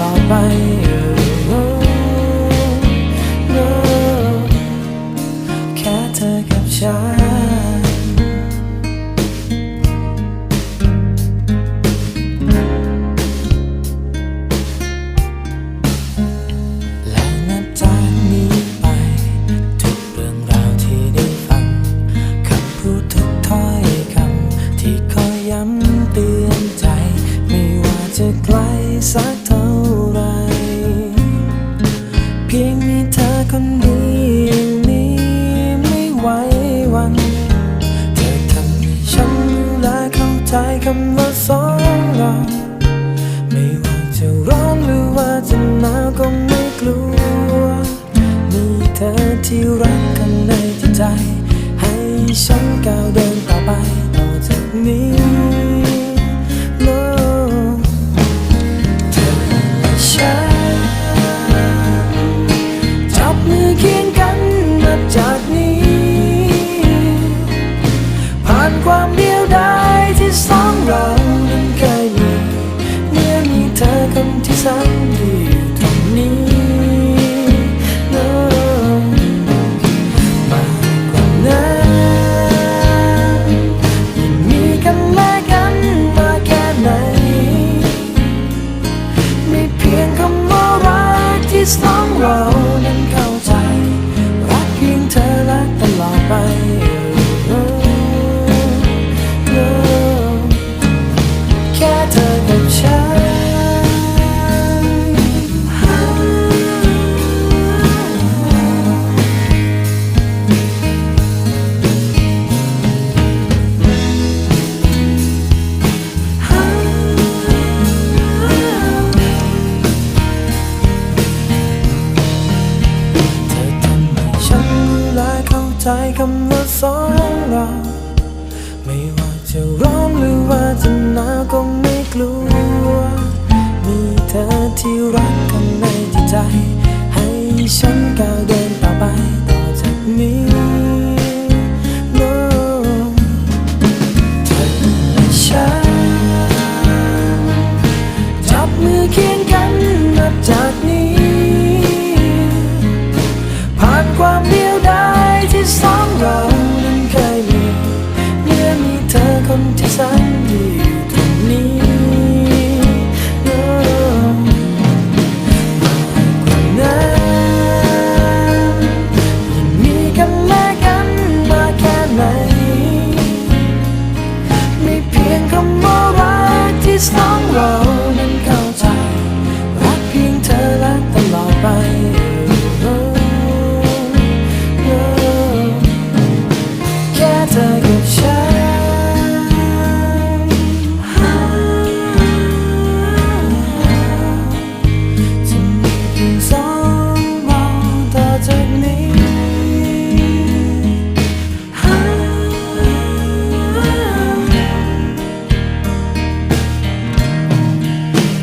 ละตลอดไป Oh, no แค่เธอกับฉันและนับจากนี้ไป ทุกเรื่องราวที่ได้ฟังคำพูดทุกถ้อยคำที่คอยย้ำเตือนใจ ไม่ว่าจะไกลสัก ที่รักกันในจิตใจ ให้ฉันก้าวเดินต่อไปต่อจากนี้ No เธอและฉันจับมือเคียงกันนับจากนี้ ผ่านความเดียวดายที่สองเรานั้นเคยมี เมื่อมีเธอคนที่แสนดี กำว่าสองเราไม่ว่าจะร้อนหรือว่าจะหนาวก็ไม่กลัว มีเธอที่รักกันในจิตใจ ให้ฉันก้าวเดินต่อไปต่อจากนี้ No เธอและฉันจับมือเคียง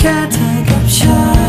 แค่เธอกับฉัน